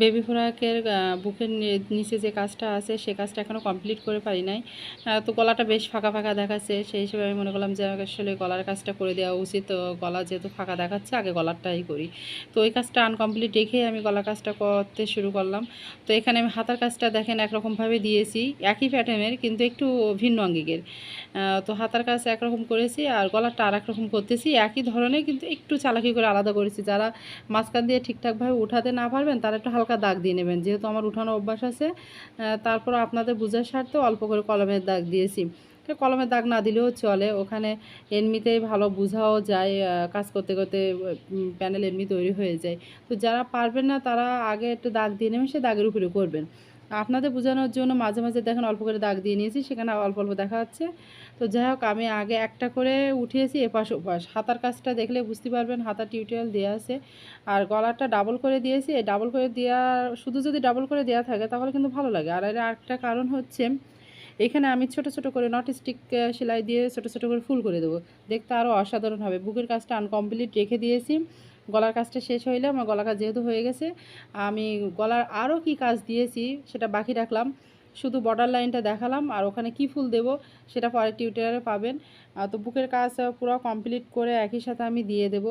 Baby ফ্রকের বুকের নিচে যে কাজটা আছে সে কাজটা এখনও কমপ্লিট করে পারি নাই। তো গলাটা বেশ ফাঁকা ফাঁকা দেখাচ্ছে সেই হিসেবে আমি মনে করলাম যে আসলে গলার কাজটা করে দেওয়া উচিত। গলা যেহেতু ফাঁকা দেখাচ্ছে আগে গলারটাই করি। তো ওই কাজটা আনকমপ্লিট রেখেই আমি গলার কাজটা করতে শুরু করলাম। তো এখানে আমি হাতার কাজটা দেখেন একরকমভাবে দিয়েছি একই প্যাটার্নের কিন্তু একটু ভিন্ন আঙ্গিকের। আহ, তো হাতার কাজ একরকম করেছি আর গলারটা আর একরকম করতেছি একই ধরনের কিন্তু একটু চালাকি করে আলাদা করেছি। যারা মাঝখান দিয়ে ঠিকঠাকভাবে উঠাতে না পারবেন তারা একটু হালকা দাগ দিয়ে নেবেন। যেহেতু আমার উঠানো অভ্যাস আছে তারপর আপনাদের বোঝার স্বার্থে অল্প করে কলমের দাগ দিয়েছি। কলমের দাগ না দিলেও চলে। ওখানে এমনিতেই ভালো বোঝাও যায় কাজ করতে করতে প্যানেল এমনি তৈরি হয়ে যায়। তো যারা পারবেন না, তারা আগে একটু দাগ দিয়ে নেবেন, সে দাগের উপরে করবেন। আপনাদের বোঝানোর জন্য মাঝে মাঝে দেখেন অল্প করে দাগ দিয়ে নিয়েছি, সেখানে অল্প অল্প দেখা যাচ্ছে। তো যাই হোক, আমি আগে একটা করে উঠিয়েছি এপাশ ওপাশ। হাতার কাজটা দেখলে বুঝতে পারবেন, হাতার টিউটোরিয়াল দেওয়া আছে। আর গলাটা ডাবল করে দিয়েছি। এই ডাবল করে দেওয়া শুধু যদি ডাবল করে দেওয়া থাকে, তাহলে কিন্তু ভালো লাগে। আর এর আরেকটা কারণ হচ্ছে, এখানে আমি ছোট ছোট করে নট স্টিক সেলাই দিয়ে ছোট ছোট করে ফুল করে দেবো। দেখতে আরও অসাধারণ হবে। বুকের কাজটা আনকমপ্লিট রেখে দিয়েছি। গলার কাজটা শেষ হইলে আমার গলা কাজ যেহেতু হয়ে গেছে, আমি গলার আরও কি কাজ দিয়েছি সেটা বাকি রাখলাম। শুধু বর্ডার লাইনটা দেখালাম আর ওখানে কি ফুল দেব সেটা পরে টিউটোরিয়ালে পাবেন। তো বুকের কাজ পুরো কমপ্লিট করে একই সাথে আমি দিয়ে দেব।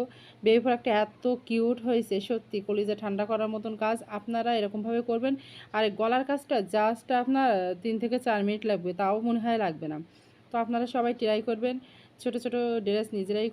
বেবি প্রোডাক্টটা এত কিউট হয়েছে, সত্যি। কলিজা ঠান্ডা করার মতন কাজ আপনারা এরকমভাবে করবেন। আর গলার কাজটা জাস্ট আপনার তিন থেকে চার মিনিট লাগবে, তাও মনে হয় লাগবে না। তো আপনারা সবাই ট্রাই করবেন। ছোট ছোট ড্রেস নিজেরাই